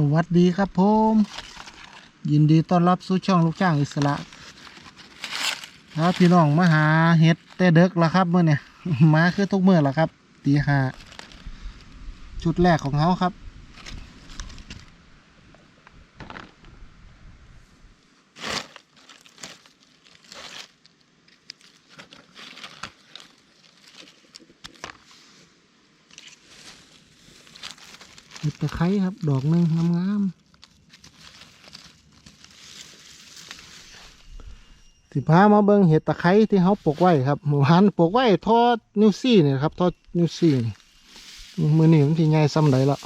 สวัสดีครับผม ยินดีต้อนรับสู่ช่องลูกจ้างอิสระครับพี่น้องมาหาเห็ดแต่เด็กแล้วครับเมื่อเนี่ยมาคือทุกเมื่อแล้วครับตีห้าชุดแรกของเขาครับ ห็ดตะไคร้ครับ ดอกหนึ่งงามๆสิพามาเบิ่งเห็ดตะไคร้ที่เขาปลูกไว้ครับหมู่หันปลูกไว้ทอดนิวซี่เนี่ยครับทอดนิวซี่มือหนีมันที่ใหญ่ซ้ำใดละ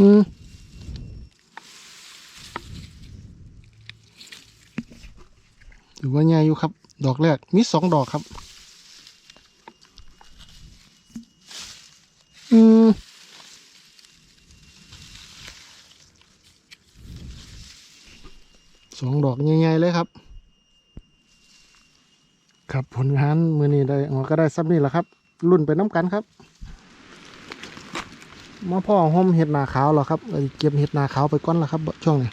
อืมถือว่าใหญ่อยู่ครับ ดอกแรกมีสองดอกครับ อืมสองดอกใหญ่ๆเลยครับ ครับผลงานมือนี้ได้ออก็ได้ซับนี่แหละครับ รุ่นไปน้ำกันครับมาพ่อห่มเห็ดนาขาวเหรอครับเก็บเห็ดนาขาวไปก้อนแล้วครับ ช่วงนี้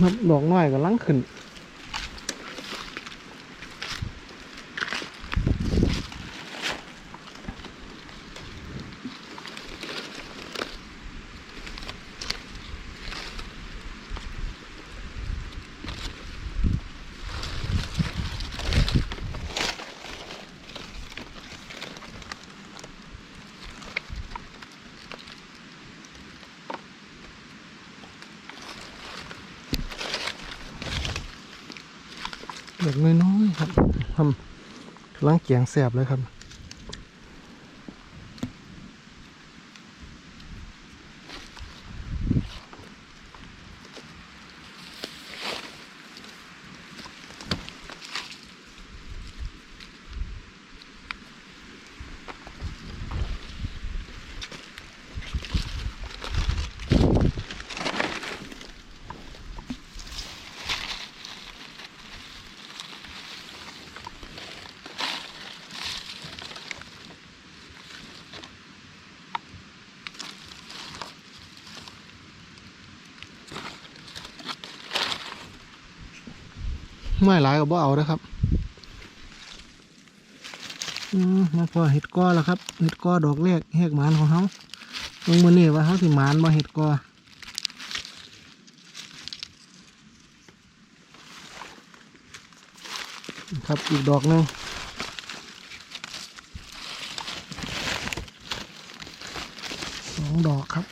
ครับดอกน้อยก็ลังขึ้น ดอกน้อยๆครับทำล้างเกียงแสบเลยครับ ไม่หลายก็บ่เอานะครับอืมาพอเห็ดก้อแล้วครับเห็ดก้อดอกแรกเห็ดหมานของเขาลงมือนี่ว่าเขาสิหมานบ่เห็ดก้อครับอีกดอกหนึ่งสองดอกครับ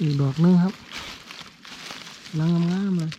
อีกดอกนึงครับลังงามๆเลย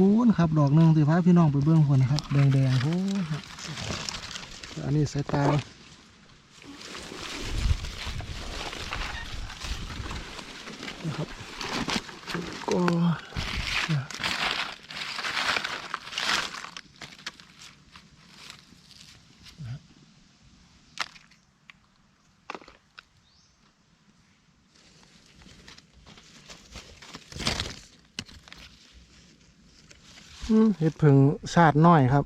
พูนครับ ดอกหนึ่งสีฟ้าพี่น้องไปเบื้องคนนะครับ แดงๆพูนครับอันนี้สายตานะครับก็ เห็ดพึ่งชาดน้อยครับ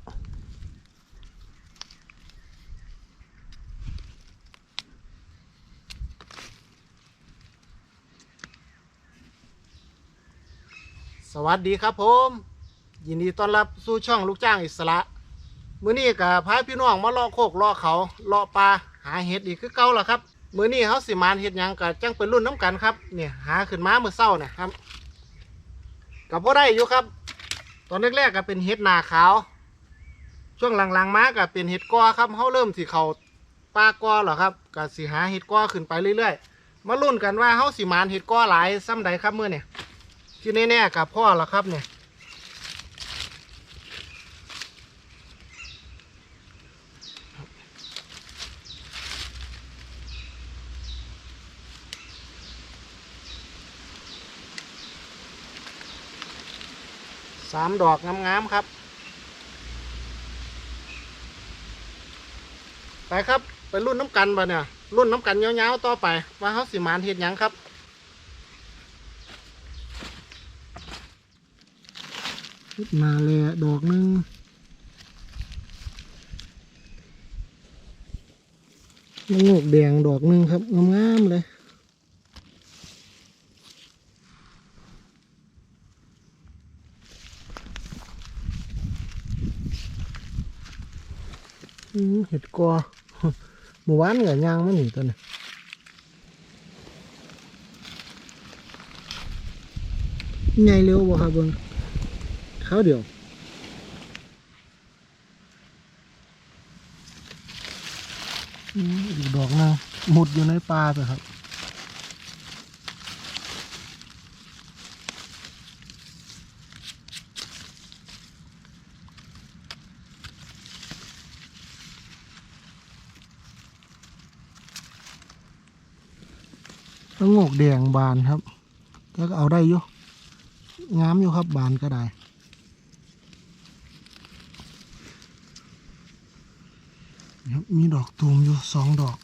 สวัสดีครับผม ยินดีต้อนรับสู่ช่องลูกจ้างอิสระ มื้อนี้กับพายพี่น้องมาล่อโคกล่อเขาล่อปลาหาเห็ดอีกคือเก่าล่ะครับ มื้อนี้เขาสิมานเห็ดยังกับจังเป็นรุ่นน้ำกันครับเนี่ยหาขึ้นมาเมื่อเศร้าเนี่ยครับกับพ่อได้อยู่ครับ ตอนแรกๆก็เป็นเห็ดนาขาว ช่วงหลังๆมาก็เป็นเห็ดกอครับเขาเริ่มสิเขาปลากอเหรอครับก็สิหาเห็ดกอขึ้นไปเรื่อยๆ มาลุ้นกันว่าเขาสิมานเห็ดกอหลายซ้ำใดครับเมื่อเนี่ยที่แน่ๆกับพ่อเหรอครับเนี่ย สามดอกงามๆครับ ไปครับไปรุ่นน้ำกันบ่เนี่ยรุ่นน้ำกันยาๆต่อไป ว่าเขาสิมานเห็ดหยังครับมาเลยดอกหนึงมะงกแดงดอกหนึงครับงามๆเลย เห็ดกอหมู่บ้านกับยางมันหนีตัวนี้ใหญ่เร็วบ่ครับเบิ้งข้าวเดียวอืมอีกดอกนะหมุดอยู่ในปลาเลยครับ ต้องงกแดงบานครับ ก็เอาได้อยู่งามอยู่ครับบานก็ได้ครับมีดอกตูมอยู่สองดอก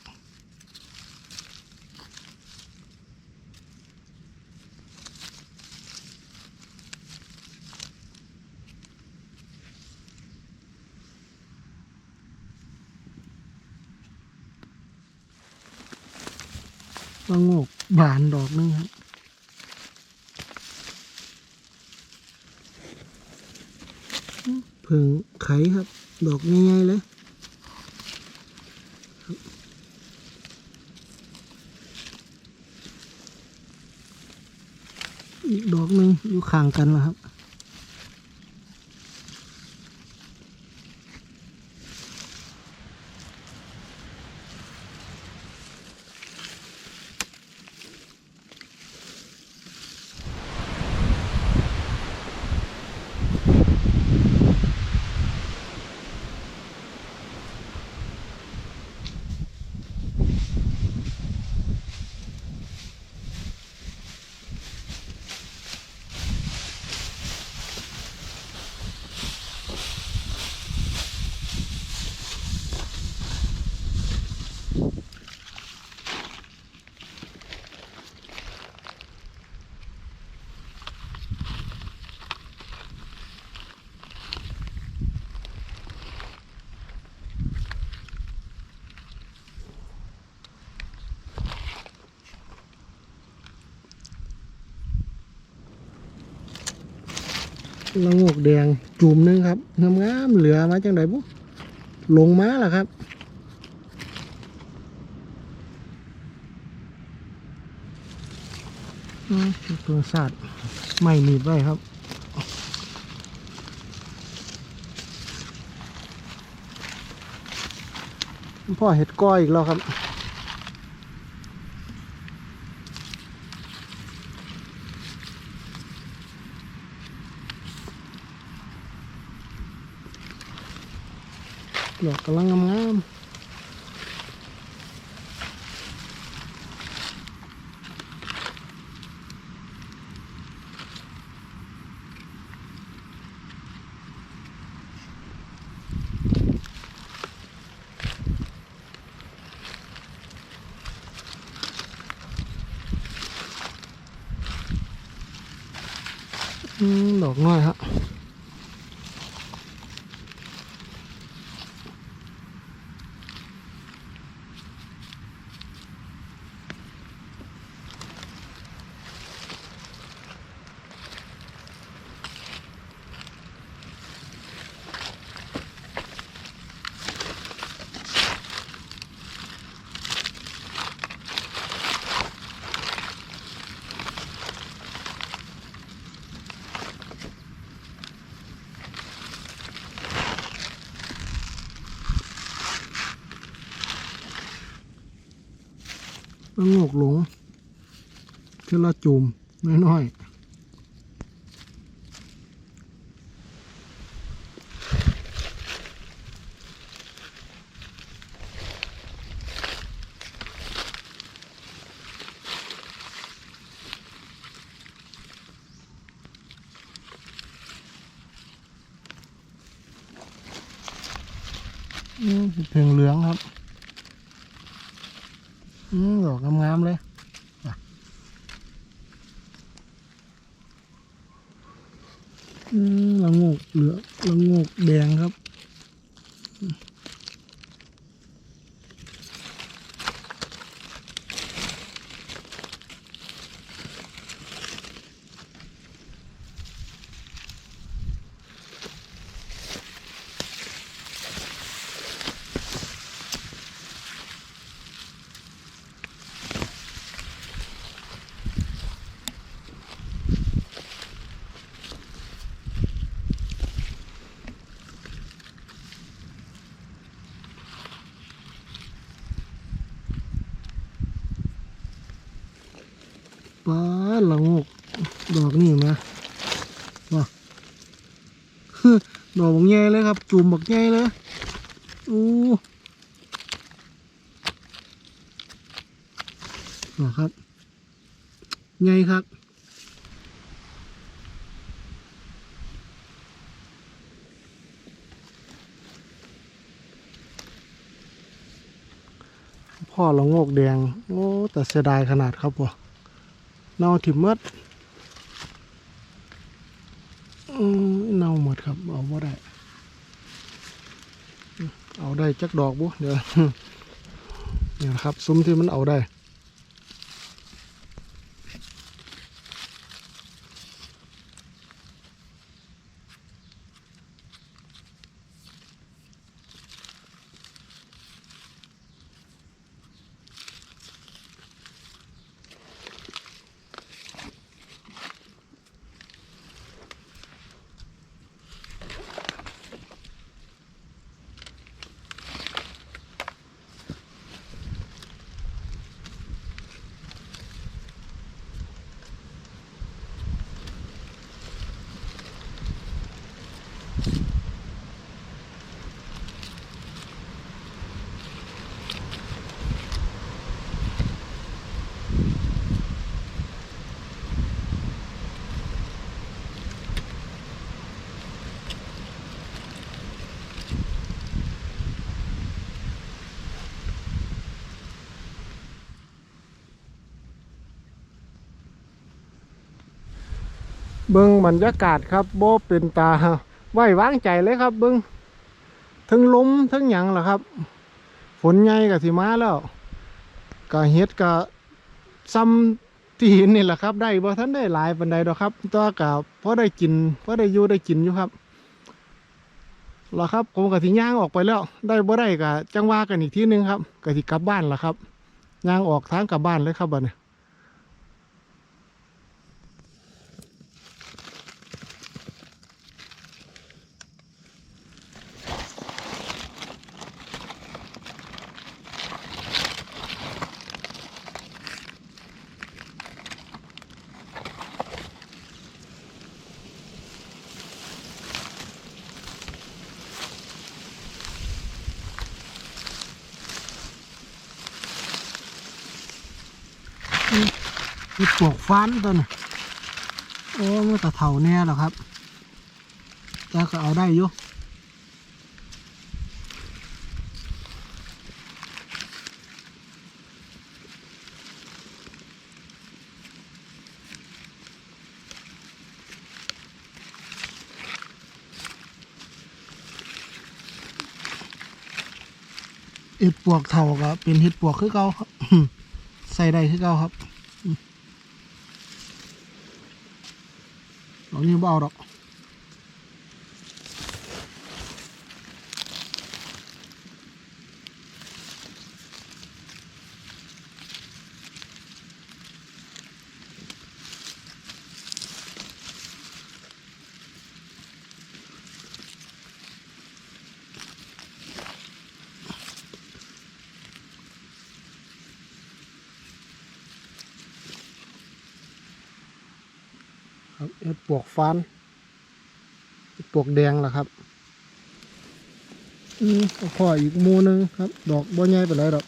ต้องกบานดอกหนึงครับผึ่งไข่ครับ ดอกง่ายๆเลยอีกดอกหนึ่งอยู่ข้างกันแล้วครับ ละงกแดงจุ่มหนึงครับงามงามๆเหลือมาจังไดบุลงมาล่ะครับตัวสัตว์ไม่หนีบไว้ครับพ่อเห็ดก้อยอีกแล้วครับ ดอกกำลังงามๆ ละโงกหลงเทละจุ่มน้อยๆอืมเพ่งเหลืองครับ อืมดอกงามๆเลยอะอืมละโงกเห ละงกแดงครับ ป้าดละโงกดอกนี่มาว้าดอกบักใหญ่เลยครับ จุ่มบักใหญ่เลยอู้นะครับใหญ่ครับพ่อละโงกแดง โอ้ แต่เสียดายขนาดครับวะ เน่าถิ่มหมดเน่าหมดครับ เอาว่าได้ เอาได้จักดอกบุเดี๋ยวเนี่ยครับซุ้มที่มันเอาได้ เบิ้งบรรยากาศครับโบเป็นตาไหว้วางใจเลยครับ เบิ้งทั้งลมทั้งหยังล่ะครับ ฝนใหญ่กับสิมาแล้วกะเฮ็ดกะซ้ำที่เห็นนี่แหละครับ ได้บ่ท่านได้หลายปันใดดอกครับตัวกับพอได้กินพอได้อยู่ได้กินอยู่ครับล่ะครับผมกะสิย่างออกไปแล้ว ได้บ่ได้กะจังว่ากันอีกทีนึงครับกะสิกลับบ้านล่ะครับย่างออกทางกลับบ้านเลยครับบัดนี้ มีปลวกฟันตัวน่ะโอ้มันตะเถาแน่หรอครับแต่ก็เอาได้อยู่เห็ดปวกเถาก็เป็นเห็ดปวกคือเก่าครับ ใส่ได้คือเก่าครับ เรานี่ เอ็ดปวกฟานเห็ดปวกแดงล่ะครับ อืมเอาพ่ออีกหมูนึงครับ ดอกบ่ใหญ่ไปเลยดอก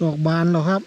ดอกบานเหรอครับ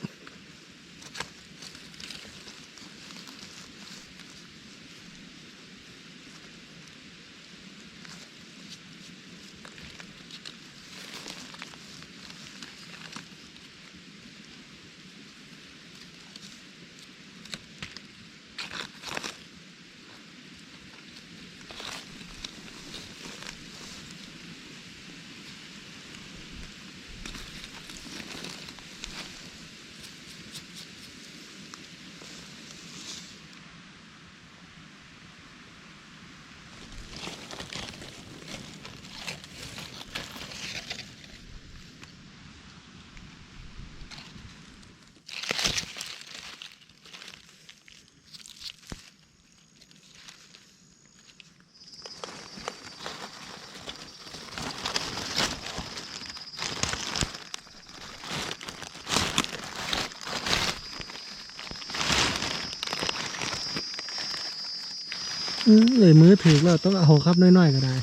เลยมือถือเราต้องเอาครับน้อยๆก็ได้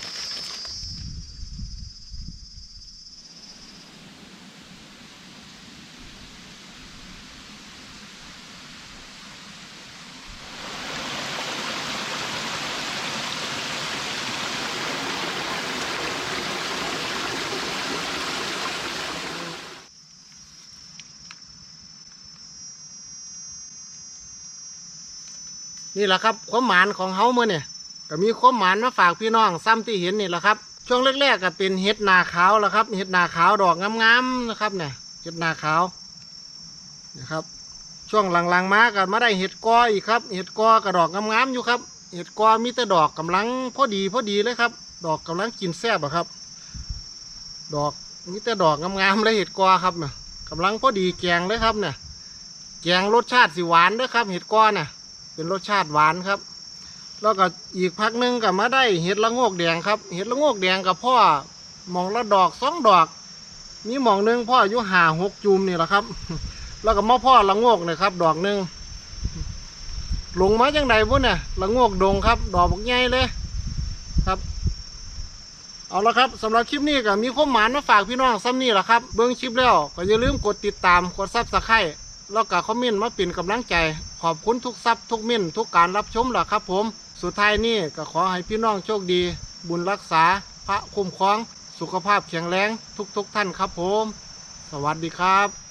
นี่แหละครับความหมานของเฮาเมื่อเนี่ยก็มีความหมานมาฝากพี่น้องซ้ำที่เห็นนี่แหละครับช่วงแรกๆก็เป็นเห็ดนาขาวแล้วครับ เห็ดนาขาวดอกงามๆนะครับเนี่ยเห็ดนาขาวนะครับ ช่วงหลังๆมาก็มาได้เห็ดกออีกครับ เห็ดกอกระดอกงามๆอยู่ครับ เห็ดกอมีแต่ดอกกำลังพอดีพอดีเลยครับ ดอกกำลังกินแซ่บอะครับ ดอกมีแต่ดอกงามๆเลยเห็ดกอครับเนี่ยกำลังพอดีแกงเลยครับเนี่ยแกงรสชาติสิหวานเด้วยครับ เห็ดกอเนี่ย เป็นรสชาติหวานครับ แล้วก็อีกพักหนึงก็มาได้เห็ดละโงกแดงครับ เห็ดละโงกแดงกับพ่อหมองละดอกสองดอกมีหมองหนึงพ่ออายุห่าหกจุมนี่แหละครับ แล้วก็มาพ่อละโงกนี่ยครับ ดอกหนึ่งลงมาจังใดบุ่นเนี่ยละโงกดงครับ ดอกบักใหญ่เลยครับเอาละครับสำหรับคลิปนี้ก็มีข้อมหมานมาฝากพี่น้องซ้ำนี่แหละครับ เบิ้องคลิปแล้วก็อย่าลืมกดติดตามกดซับสไครต์แล้วก็คอมเมนต์มาเป็นกำลังใจ ขอบคุณทุกซับทุกมิ่นทุกการรับชมแหละครับผม สุดท้ายนี่ก็ขอให้พี่น้องโชคดี บุญรักษา พระคุ้มครอง สุขภาพแข็งแรงทุกๆทท่านครับผม สวัสดีครับ